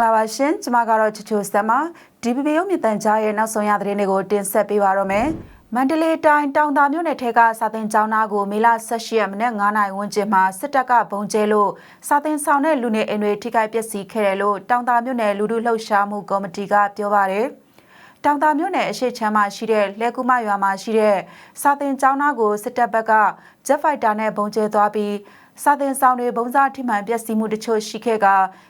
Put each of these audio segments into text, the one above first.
္ဂလာပါရှင်ကျမကတော့ချူချူစမ်းပါ DPP ရုပ်မြင့်တန်ကြားရဲ့နောက်ဆုံးရသတင်းတွေကိုတင်ဆက်ပေးပါတော့မယ်မန္တလေးတိုင်းတောင်သာမြို့နယ်ထဲကစာသင်ကျောင်းသားကိုမေလ18ရက်မနေ့9နိုင်ဝန်းကျင်မှာစစ်တပ်ကဘုံကျဲလို့စာသင်ဆောင်တဲ့လူနေအိမ်တွေထိခိုက်ပျက်စီးခဲ့တယ်လို့တောင်သာမြို့နယ်လူထုလှုပ်ရှားမှုကော်မတီကပြောပါတယ်တောင်သာမြို့နယ်အရှိချမ်းမှာရှိတဲ့လဲကူမရွာမှာရှိတဲ့စာသင်ကျောင်းသားကိုစစ်တပ်ဘက်ကဂျက်ဖိုက်တာနဲ့ဘုံကျဲသွားပြီးစာသင်ဆောင်တွေဘုံစားထိမှန်ပျက်စီးမှုတချို့ရှိခဲ့က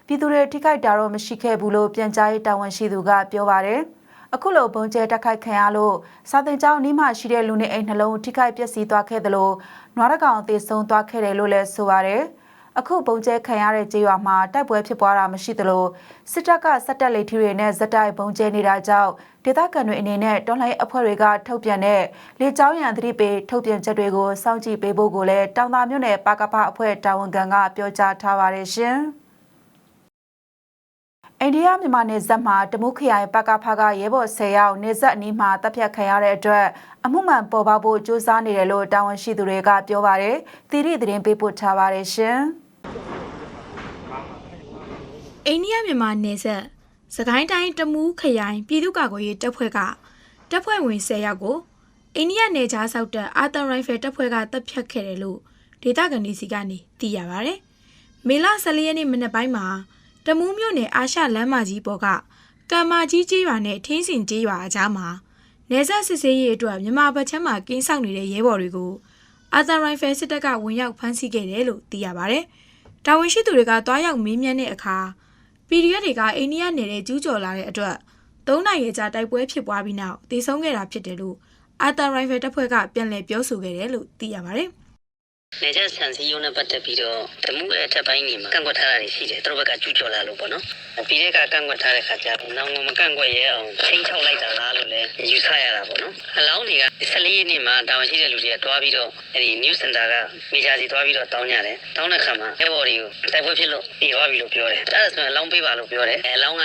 ပြည်သူတွေထိခိုက်တာတော့မရှိခဲ့ဘူးလို့ပြန်ကြားရေးတာဝန်ရှိသူကပြောပါတယ်။အခုလိုဘုံကျဲတက်ခိုက်ခံရလို့စာသင်ကျောင်းနီးမှရှိတဲ့လူနေအိမ်နှလုံးထိခိုက်ပျက်စီးသွားခဲ့တယ်လို့နွားရကောင်အသေးဆုံးသွားခဲ့တယ်လို့လည်းဆိုပါတယ်။ အခုပုံကျဲခံရတဲ့ကြေးရွာမှာတိုက်ပွဲဖြစ်ပွားတာမရှိသလိုစစ်တပ်ကစက်တက်လေထီတွေနဲ့ဇက်တိုက်ပုံကျဲနေတာကြောင့်ဒေသခံတွေအနေနဲ့တွန်းလှန်ရေးအဖွဲ့တွေကထုတ်ပြန်တဲ့လေကြောင်းရန်သတိပေးထုတ်ပြန်ချက်တွေကိုစောင့်ကြည့်ပေးဖို့ကိုလည်းတောင်သာမြို့နယ်ပါကဖအဖွဲ့တာဝန်ခံကပြောကြားထားပါတယ်ရှင်။အိန္ဒိယမြန်မာနယ်စပ်မှာတမုခရိုင်ပကဖကရဲဘော်10ယောက်နယ်စပ်အနီးမှာတပ်ဖြတ်ခံရတဲ့အတွက်အမှုမှန်ပေါ်ပေါက်ဖို့ကြိုးစားနေတယ်လို့တာဝန်ရှိသူတွေကပြောပါတယ်။သီရိသတင်းပေးပို့ထားပါတယ်ရှင်။ အိန္ဒိယမြန်မာနယ်စပ်စကိုင်းတိုင်းတမူးခရိုင်ပြည်သူ့ကာကွယ်ရေးတပ်ဖွဲ့ကတပ်ဖွဲ့ဝင်10ယောက်ကိုအိန္ဒိယနယ်ခြားစောက်တပ်အာသံရိုင်ဖယ်တပ်ဖွဲ့ကတပ်ဖြတ်ခဲ့တယ်လို့ဒေသခံတွေစီကနေသိရပါဗျ။မေလ14ရက်နေ့မနက်ပိုင်းမှာတမူးမြို့နယ်အာရှလမ်းမကြီးပေါ်ကကံမာကြီးကြီးရွာနဲ့ထင်းစင်ကြီးရွာအကြားမှာနယ်စပ်စစ်ဆေးရေးအတွက်မြန်မာဘက်ချမ်းမှာကင်းဆောင်နေတဲ့ရဲဘော်တွေကိုအာသံရိုင်ဖယ်စစ်တပ်ကဝင်ရောက်ဖမ်းဆီးခဲ့တယ်လို့သိရပါဗျ။ တာဝန်ရှိသူတွေကတွားရောက်မေးမြန်းတဲ့အခါ PDF တွေကအိန္ဒိယနယ်ထဲကျူးကျော်လာတဲ့အတွက်၃နိုင်ရကြာတိုက်ပွဲဖြစ်ပွားပြီးနောက်တည်ဆုံခဲ့တာဖြစ်တယ်လို့အာတာရိုင်ဖယ်တပ်ဖွဲ့ကပြန်လည်ပြောဆိုခဲ့တယ်လို့သိရပါတယ် နေကျဆန်စီယုံနဲ့ပတ်သက်ပြီးတော့ဓမှုရဲ့အထက်ပိုင်းကြီးမှာကန့်ကွက်ထားတာတွေရှိတယ်သူတို့ဘက်ကကျူးကျော်လာလို့ပေါ့နော်ပြီးတဲ့ကကန့်ကွက်ထားတဲ့ခါကျတော့နောင်မကန့်ကွက်ရဲအောင်ချင်းချောက်လိုက်တာလားလို့လည်းယူဆရတာပေါ့နော်အလောင်းတွေက14ရက်နေ့မှာတာဝန်ရှိတဲ့လူတွေကတွားပြီးတော့အဲဒီ news center ကမေဂျာစီတွားပြီးတော့တောင်းကြတယ်တောင်းတဲ့ခါမှာရဲဘော်တွေကိုတိုက်ပွဲဖြစ်လို့ပြေသွားပြီလို့ပြောတယ်အဲ့ဒါဆိုရင်အလောင်းပေးပါလို့ပြောတယ်အလောင်းက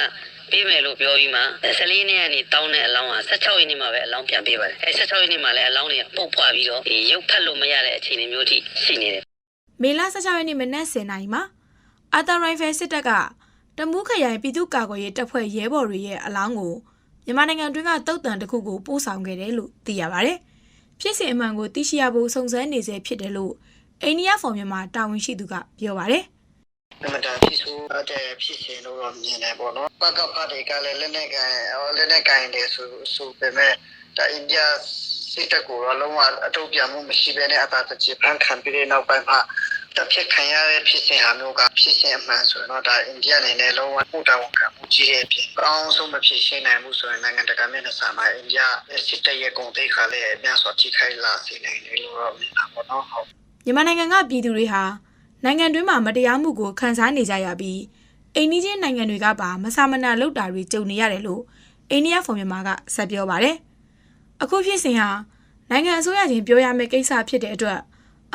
ပေးမယ်လို့ပြောပြီးမှ14ရက်နေ့ကနေတောင်းတဲ့အလောင်းက16ရက်နေ့မှာပဲအလောင်းပြန်ပေးပါတယ်အဲ16ရက်နေ့မှာလည်းအလောင်းတွေကပုတ်ဖွာပြီးတော့ဒီရုပ်ဖက်လို့မရတဲ့အခြေအနေမျိုးထိရှိနေတယ်။မေလ16ရက်နေ့မနက်10:00နာရီမှာအာတာရိုင်ဖယ်စစ်တပ်ကတမူးခရိုင်ပြည်သူ့ကာကွယ်ရေးတပ်ဖွဲ့ရဲဘော်တွေရဲ့အလောင်းကိုမြန်မာနိုင်ငံတွင်းကတုတ်တန်တစ်ခုကိုပို့ဆောင်ခဲ့တယ်လို့သိရပါတယ်။ဖြစ်စဉ်အမှန်ကိုသိရှိရဖို့စုံစမ်းနေဆဲဖြစ်တယ်လို့အိန္ဒိယဖော်မြန်မာတာဝန်ရှိသူကပြောပါတယ်။ နမတာဖြစ်ဆိုတဲ့ဖြစ်စဉ်လို့တော့မြင်တယ်ပေါ့နော်ပကဖတ်တွေကလည်းလက်နဲ့ကန်လက်နဲ့ကန်တယ်ဆိုဆိုပေမဲ့ဒါအိန္ဒိယစစ်တပ်ကိုတော့လုံးဝအတုံ့ပြန်မှုမရှိဘဲနဲ့အသာတချဖန်ခံပြီးတဲ့နောက်ပိုင်းမှာတပ်ဖြတ်ခံရတဲ့ဖြစ်စဉ်ဟာမျိုးကဖြစ်စဉ်အမှန်ဆိုတော့ဒါအိန္ဒိယအနေနဲ့လုံးဝပို့တာဝန်ခံမှုကြီးတဲ့အပြင်အကောင်းဆုံးမဖြစ်ရှင်းနိုင်မှုဆိုရင်နိုင်ငံတကာမျက်နှာစာမှာအိန္ဒိယစစ်တပ်ရဲ့ဂုဏ်သိက္ခာလည်းအများစွာထိခိုက်လာစေနိုင်တယ်လို့တော့မြင်တာပေါ့နော်ဟုတ်မြန်မာနိုင်ငံကပြည်သူတွေဟာ နိုင်ငံတွင်းမှာမတရားမှုကိုခံစားနေကြရပြီးအိန္ဒိချင်းနိုင်ငံတွေကပါမဆာမနာလုပ်တာတွေကြုံနေရတယ်လို့အိန္ဒိယဖော်မြန်မာကဆက်ပြောပါတယ်။အခုဖြစ်စဉ်ဟာနိုင်ငံအစိုးရချင်းပြောရမယ့်ကိစ္စဖြစ်တဲ့အတွက်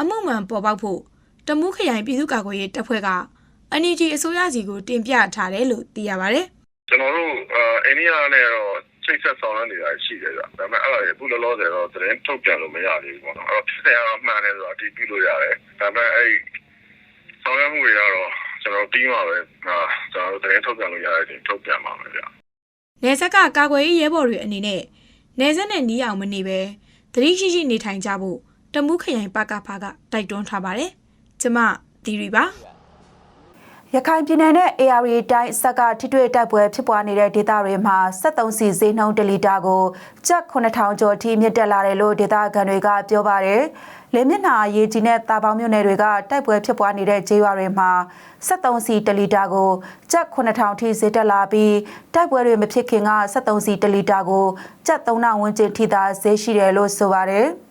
အမှုမှန်ပေါ်ပေါက်ဖို့တမူးခရိုင်ပြည်သူ့ကာကွယ်ရေးတပ်ဖွဲ့က NUG အစိုးရစီကိုတင်ပြထားတယ်လို့သိရပါတယ်။ကျွန်တော်တို့အိန္ဒိယနဲ့တော့စိတ်ဆက်ဆောင်ရနေတာရှိတယ်ဗျ။ဒါပေမဲ့အဲ့ဒါအခုလောလောဆယ်တော့သတင်းထုတ်ပြန်လို့မရသေးဘူးပေါ့နော်။အဲ့တော့ဖြစ်တဲ့အမှန်တယ်ဆိုတာအတည်ပြုလို့ရတယ်။ဒါပေမဲ့အဲ့ ဆောင်ရမှုတွေကတော့ကျွန်တော်ပြီးမှပဲဟာကျွန်တော်တို့သတင်းထုတ်ပြန်လို့ရတဲ့အချိန်ထုတ်ပြန်ပါမယ်ဗျ။နေဆက်ကကာကွယ်ရေးရဲဘော်တွေအနေနဲ့နေဆက်နဲ့နီးအောင်မနေပဲသတိရှိရှိနေထိုင်ကြဖို့တမူးခရိုင်ပကဖာကတိုက်တွန်းထားပါတယ်။ကျမဒီရီပါ ရခိုင်ပြည်နယ်နဲ့ AR တိုင်းစက်ကထိတွေ့တိုက်ပွဲဖြစ်ပွားနေတဲ့ဒေသတွေမှာ73စီဈေးနှုန်း1လီတာကိုကျပ်9000ကျော်အထိမြင့်တက်လာတယ်လို့ဒေသခံတွေကပြောပါတယ်။လေမျက်နှာရေကြီးနဲ့တာပေါင်းမြို့နယ်တွေကတိုက်ပွဲဖြစ်ပွားနေတဲ့ကျေးရွာတွေမှာ73စီ1လီတာကိုကျပ်9000ထိဈေးတက်လာပြီးတိုက်ပွဲတွေမဖြစ်ခင်က73စီ1လီတာကိုကျပ်3000ဝန်းကျင်ထိသာဈေးရှိတယ်လို့ဆိုပါတယ်။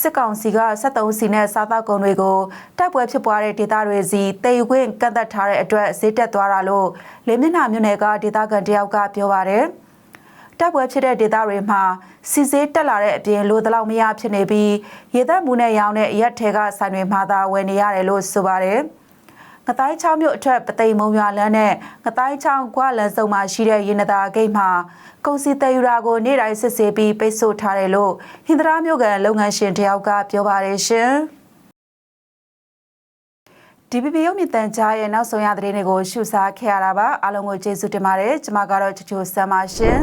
စစ်ကောင်စီက73စီနဲ့စားသောက်ကုန်တွေကိုတိုက်ပွဲဖြစ်ပွားတဲ့ဒေသတွေစီတည်ယူခွင့်ကန့်သက်ထားတဲ့အတွက်ဈေးတက်သွားတာလို့လေမျက်နှာမြို့နယ်ကဒေသခံတယောက်ကပြောပါတယ်။တိုက်ပွဲဖြစ်တဲ့ဒေသတွေမှာစီစေးတက်လာတဲ့အပြင်လိုတလောက်မရဖြစ်နေပြီးရေသက်မှုနဲ့ရောင်းတဲ့ရက်ထဲကဆိုင်တွေမှာသာဝယ်နေရတယ်လို့ဆိုပါတယ်။ ငတိုင်းချောင်းမြို့အထက်ပသိမ်မုံရွာလမ်းနဲ့ငတိုင်းချောင်းကွာလမ်းစုံမှာရှိတဲ့ရင်နသာဂိတ်မှာကုန်စည်တည်ယူတာကိုနေ့တိုင်းစစ်ဆေးပြီးပိတ်ဆို့ထားတယ်လို့ဟင်္ဒရာမြို့ကန်လုပ်ငန်းရှင်တယောက်ကပြောပါတယ်ရှင်။ DPP ရုပ်မြင်သံကြားရဲ့နောက်ဆုံးရသတင်းတွေကိုရှုစားခဲ့ရတာပါအားလုံးကိုကျေးဇူးတင်ပါတယ်ကျွန်မကတော့ချူချူဆမ်ပါရှင်